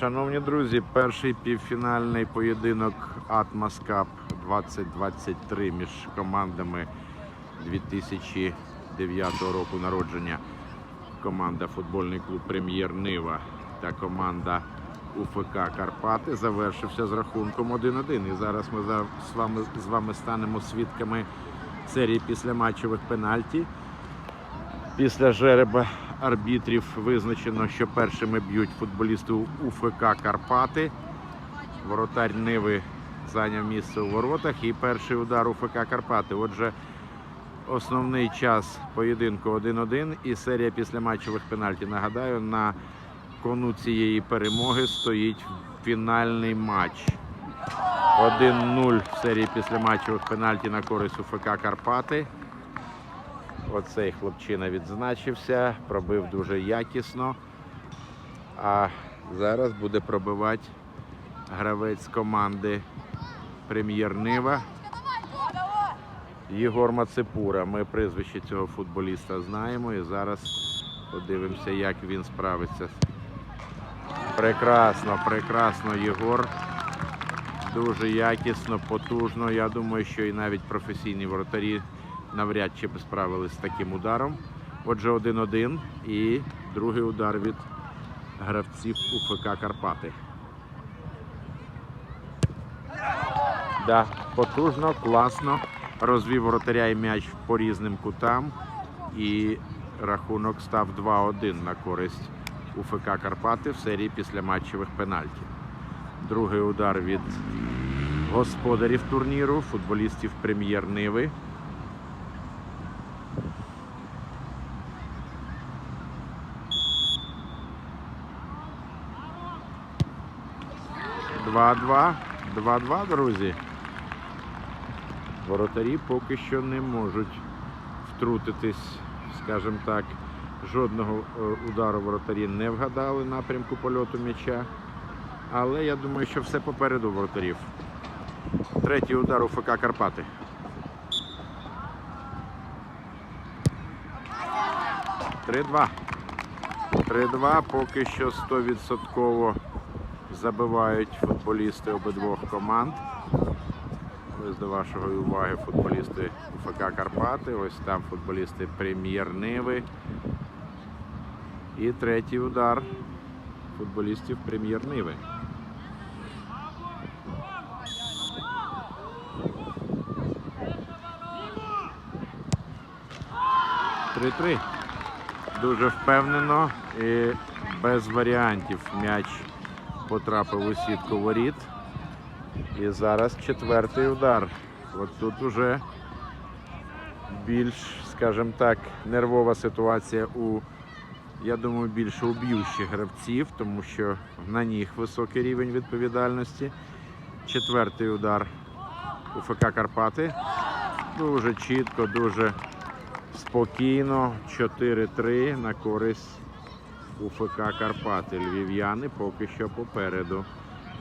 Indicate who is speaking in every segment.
Speaker 1: Шановні друзі, перший півфінальний поєдинок Атмос Cup 2023 між командами 2009 року народження. Команда футбольний клуб Прем'єр Нива та команда УФК Карпати завершився з рахунком 1-1. І зараз ми з вами, з вами станемо свідками серії післяматчевих пенальті. Після жереба арбітрів визначено, що першими б'ють футболісти УФК Карпати. Воротар Ниви зайняв місце у воротах і перший удар УФК Карпати. Отже, основний час поєдинку 1-1 і серія післяматчевих пенальті. Нагадаю, на кону цієї перемоги стоїть фінальний матч. 1-0 в серії післяматчевих пенальті на користь УФК Карпати. Оцей хлопчина відзначився, пробив дуже якісно. А зараз буде пробивати гравець команди Прем'єр Нива Єгор Мацепура. Ми прізвище цього футболіста знаємо і зараз подивимося, як він справиться. Прекрасно, прекрасно, Єгор. Дуже якісно, потужно. Я думаю, що і навіть професійні воротарі навряд чи б справились з таким ударом. Отже, один-один і другий удар від гравців УФК Карпати. Да, Потужно, класно. Розвів воротаря і м'яч по різним кутам. І рахунок став 2-1 на користь УФК Карпати в серії після післяматчевих пенальтів. Другий удар від господарів турніру, футболістів прем'єр-ниви. 2-2. 2-2, друзі. Воротарі поки що не можуть втрутитись, скажімо так, жодного е, удару воротарі не вгадали напрямку польоту м'яча. Але я думаю, що все попереду воротарів. Третій удар у ФК Карпати. Три-два. Три-два. Поки що 100% забивають футболісти обидвох команд. Ось до вашої уваги футболісти УФК Карпати. Ось там футболісти Прем'єр Ниви. І третій удар футболістів Прем'єр Ниви. Три-три. Дуже впевнено і без варіантів м'яч потрапив у сітку воріт. І зараз четвертий удар. От тут уже більш, скажімо так, нервова ситуація у, я думаю, більше у б'ючих гравців, тому що на них високий рівень відповідальності. Четвертий удар у ФК Карпати. Дуже чітко, дуже спокійно. 4-3 на користь УФК Карпати. Львів'яни поки що попереду.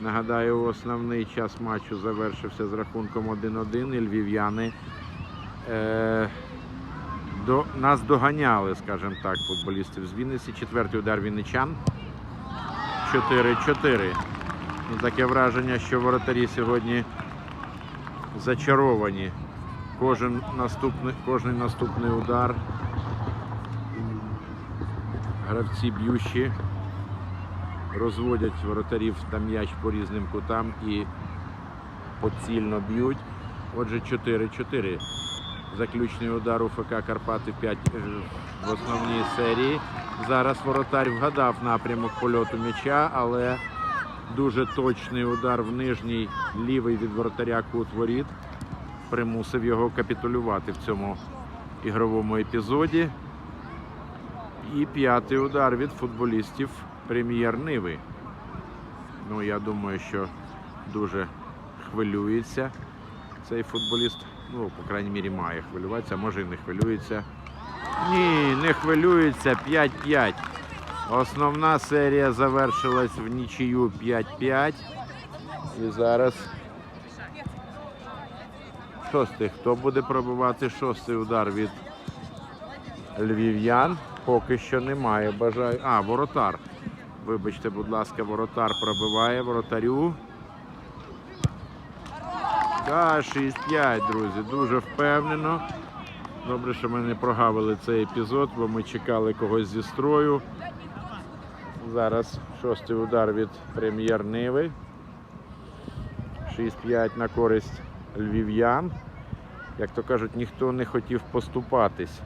Speaker 1: Нагадаю, основний час матчу завершився з рахунком 1-1 і львів'яни е, до, нас доганяли, скажімо так, футболістів з Вінниці. Четвертий удар вінничан. 4-4. Ну, таке враження, що воротарі сьогодні зачаровані. Кожен наступний, кожний наступний удар. Гравці б'ющі розводять воротарів та м'яч по різним кутам і поцільно б'ють. Отже, 4-4. Заключний удар у ФК Карпати 5 в основній серії. Зараз воротар вгадав напрямок польоту м'яча, але дуже точний удар в нижній лівий від воротаря кут воріт примусив його капітулювати в цьому ігровому епізоді. І п'ятий удар від футболістів прем'єр Ниви. Ну, я думаю, що дуже хвилюється цей футболіст. Ну, по крайній мірі, має хвилюватися, може і не хвилюється. Ні, не хвилюється 5-5. Основна серія завершилась в нічию 5-5. І зараз шостий. Хто буде пробивати шостий удар від львів'ян? Поки що немає. Бажаю. А, воротар. Вибачте, будь ласка, воротар пробиває воротарю. Та 6-5, друзі, дуже впевнено. Добре, що ми не прогавили цей епізод, бо ми чекали когось зі строю. Зараз шостий удар від прем'єр Ниви. 6-5 на користь львів'ян. Як то кажуть, ніхто не хотів поступатись.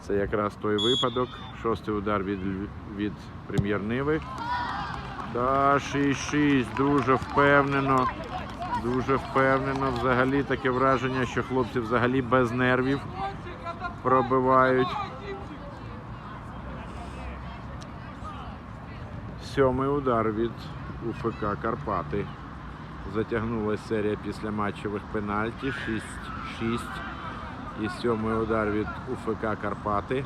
Speaker 1: Це якраз той випадок. Шостий удар від, від прем'єр Ниви. Та 6-6, дуже впевнено. Дуже впевнено. Взагалі таке враження, що хлопці взагалі без нервів пробивають. Сьомий удар від УФК Карпати. Затягнулася серія після матчевих пенальті. 6-6. І сьомий удар від УФК Карпати.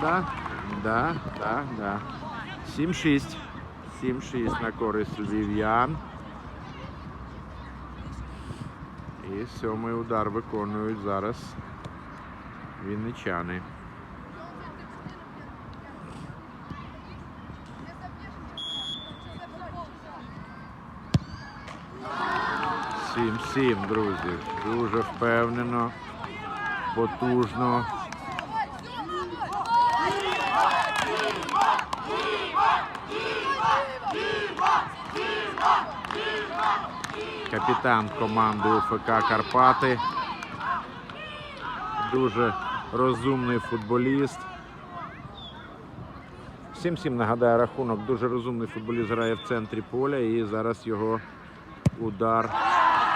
Speaker 1: Да, да, да, да. 7-6. 7-6 на користь львів'ян. І сьомий удар виконують зараз вінничани. Сім-сім, друзі. Дуже впевнено, потужно. Капітан команди УФК Карпати. Дуже розумний футболіст. 7-7 нагадаю рахунок. Дуже розумний футболіст грає в центрі поля і зараз його удар.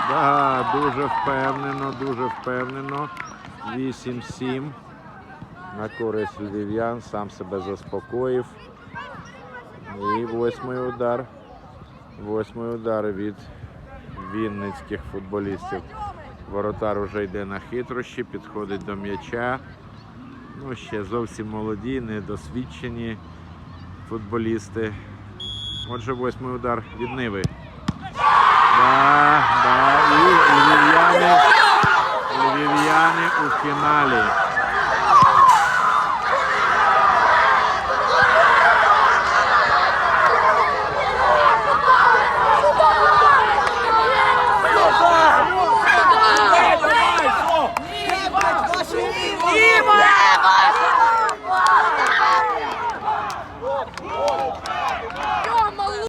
Speaker 1: Да, дуже впевнено, дуже впевнено. 8-7 на користь львів'ян, сам себе заспокоїв. І восьмий удар. Восьмий удар від вінницьких футболістів. Воротар вже йде на хитрощі, підходить до м'яча. Ну, ще зовсім молоді, недосвідчені футболісти. Отже, восьмий удар від Ниви. Да, да, і львів'яни, львів'яни у фіналі.